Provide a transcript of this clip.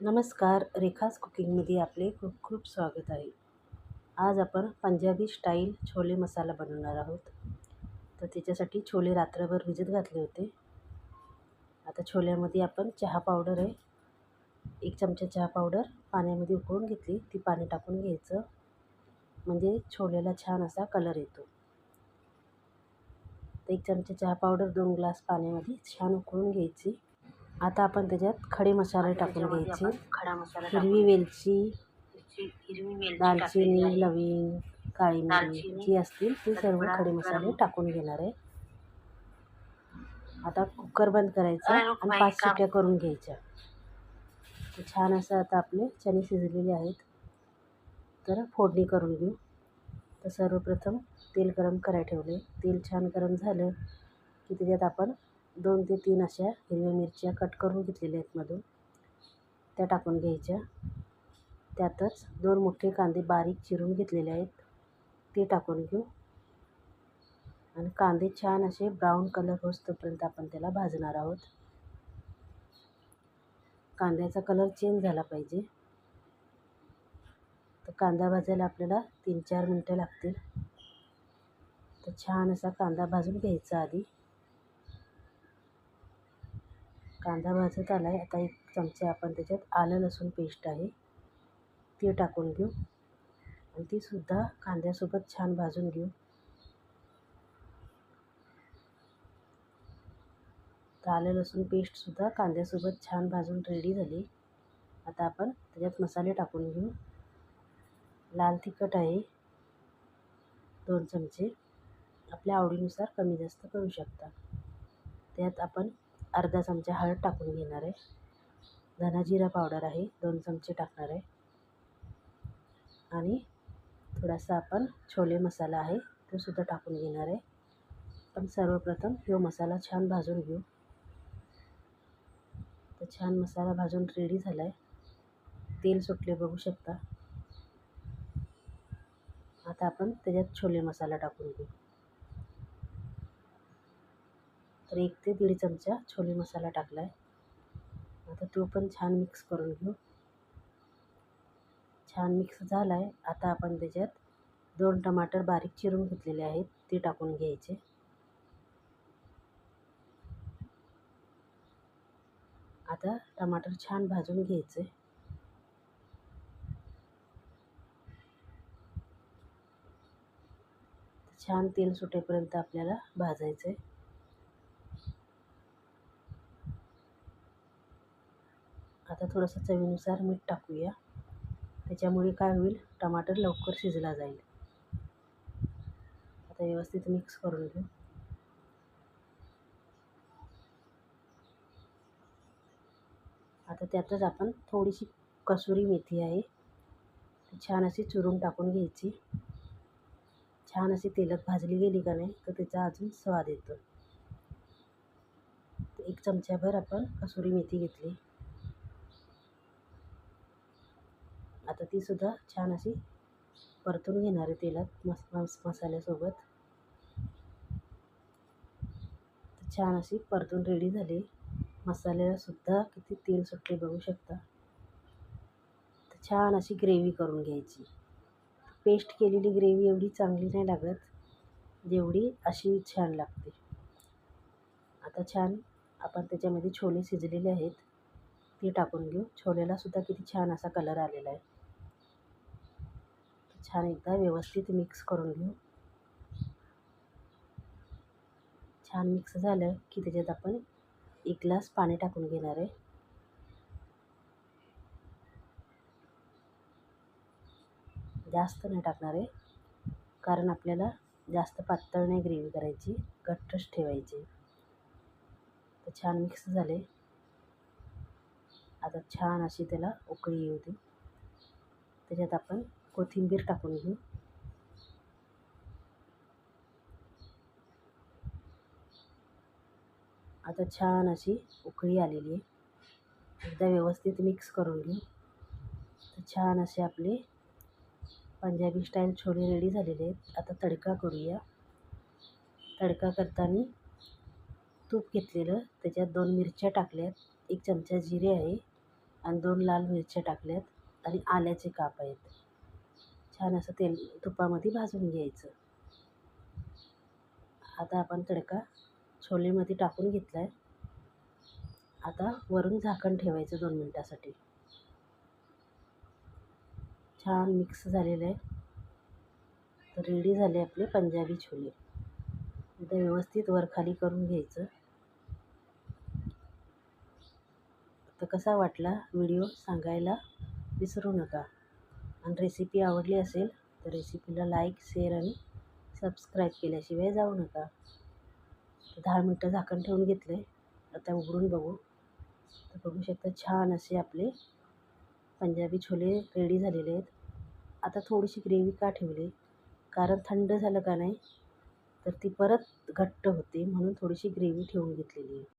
नमस्कार रेखाज कुकिंगमध्ये आपले खूप खूप स्वागत आहे. आज आपण पंजाबी स्टाईल छोले मसाला बनवणार आहोत. तर त्याच्यासाठी छोले रात्रभर भिजत घातले होते. आता छोल्यामध्ये आपण चहा पावडर आहे. एक चमचा चहा पावडर पाण्यामध्ये उकळून घेतली ती पाणी टाकून घ्यायचं. म्हणजे छोल्याला छान असा कलर येतो. तर एक चमचा चहा पावडर दोन ग्लास पाण्यामध्ये छान उकळून घ्यायची. आता आपण त्याच्यात खडे मसाले टाकून घ्यायचे. खडा मसाला हिरवी वेलची दालचिनी. लविंग काळी मिरी जी असतील ते सर्व खडे मसाले. टाकून घेणार आहे. आता कुकर बंद करायचा आणि पाच शिट्या करून घ्यायच्या. तर छान असं आता आपले चणे शिजलेले आहेत. तर फोडणी करून घेऊ. तर सर्वप्रथम तेल गरम करायला ठेवले. तेल छान गरम झालं की त्याच्यात आपण दोन ते तीन अशा हिरव्या मिरच्या कट करून घेतलेल्या आहेत मधून. त्या टाकून घ्यायच्या. त्यातच दोन मोठे कांदे बारीक चिरून घेतलेले आहेत. ते टाकून घेऊ. आणि कांदे छान असे ब्राऊन कलर होतोपर्यंत आपण त्याला भाजणार आहोत. कांद्याचा कलर चेंज झाला पाहिजे. तर कांदा भाजायला आपल्याला तीन चार मिनटं लागतील. तर छान असा कांदा भाजून घ्यायचा आधी. कांदा भाजत आला आहे आता एक चमचा आपण त्याच्यात आलं लसूण पेस्ट आहे. ती टाकून घेऊ. आणि तीसुद्धा कांद्यासोबत छान भाजून घेऊ. तर आलं लसूण पेस्टसुद्धा कांद्यासोबत छान भाजून रेडी झाली. आता आपण त्याच्यात मसाले टाकून घेऊ. लाल तिखट आहे. दोन चमचे. आपल्या आवडीनुसार कमी जास्त करू शकता. त्यात आपण अर्धा चमचा हळद टाकून घेणार आहे. धना जिरा पावडर आहे दोन चमचे टाकणार आहे. आणि थोडासा आपण छोले मसाला आहे तो सुद्धा टाकून घेणार आहे. पण सर्वप्रथम हा मसाला छान भाजून घेऊ. तर छान मसाला भाजून रेडी झाला आहे तेल सुटले बघू शकता. आता आपण त्याच्यात छोले मसाला टाकून घेऊ. तर एक ते दीड चमचा छोले मसाला टाकला आहे आता तो पण छान मिक्स करून घेऊ. छान मिक्स झाला आहे आता आपण त्याच्यात दोन टमाटर बारीक चिरून घेतलेले आहेत ते टाकून घ्यायचे. आता टमाटर छान भाजून घ्यायचे. छान तेल सुटेपर्यंत आपल्याला भाजायचं आता थोडंसं चवीनुसार मीठ टाकूया. त्याच्यामुळे काय होईल? टमाटर लवकर शिजला जाईल. आता व्यवस्थित मिक्स करून घेऊ. आता त्यातच आपण थोडीशी कसुरी मेथी आहे. छान अशी चुरून टाकून घ्यायची. छान अशी तेलात भाजली गेली का नाही तर त्याचा अजून स्वाद येतो. एक चमच्याभर आपण कसुरी मेथी घेतली. आता तीसुद्धा छान अशी परतून घेणार आहे तेलात मस मस मसाल्यासोबत. छान अशी परतून रेडी झाली. मसाल्याला सुद्धा किती तेल सुटले बघू शकता. तर छान अशी ग्रेव्ही करून घ्यायची. पेस्ट केलेली ग्रेव्ही एवढी चांगली नाही लागत. जेवढी अशी छान लागते. आता छान आपण त्याच्यामध्ये छोले शिजलेले आहेत. ते टाकून घेऊ. छोल्याला सुद्धा किती छान असा कलर आलेला आहे. छान एकदा व्यवस्थित मिक्स करून घेऊ. छान मिक्स झालं की त्याच्यात आपण एक ग्लास पाणी टाकून घेणार आहे. जास्त नाही टाकणार आहे कारण आपल्याला जास्त पातळ नाही ग्रेव्ही करायची घट्टच ठेवायची. तर छान मिक्स झाले. आता छान अशी त्याला उकळी येऊ दे. त्याच्यात आपण कोथिंबीर टाकून घेऊ. आता छान अशी उकळी आलेली आहे. एकदा व्यवस्थित मिक्स करून घेऊ. तर छान असे आपले पंजाबी स्टाईल छोले रेडी झालेले आहेत. आता तडका करूया. तडका करताना तूप घेतलेलं त्याच्यात दोन मिरच्या टाकल्यात. एक चमचा जिरे आहे आणि दोन लाल मिरच्या टाकल्यात आणि आल्याचे काप आहेत. छान असं तेल तुपामध्ये भाजून घ्यायचं. आता आपण तडका छोलेमध्ये टाकून घेतला आहे आता वरून झाकण ठेवायचं दोन मिनटासाठी. छान मिक्स झालेलं आहे. तर रेडी झाले आपले पंजाबी छोले. एकदा व्यवस्थित वरखाली करून घ्यायचं. तर कसा वाटला व्हिडिओ सांगायला विसरू नका. आणि रेसिपी आवडली असेल तर रेसिपीला लाईक शेअर आणि सबस्क्राईब केल्याशिवाय जाऊ नका. दहा मिनटं झाकण ठेवून घेतलं आहे आता उघडून बघू. तर बघू शकता छान असे आपले पंजाबी छोले रेडी झालेले आहेत. आता थोडीशी ग्रेव्ही का ठेवली? कारण थंड झालं का नाही? तर ती परत घट्ट होते म्हणून थोडीशी ग्रेव्ही ठेवून घेतलेली आहे.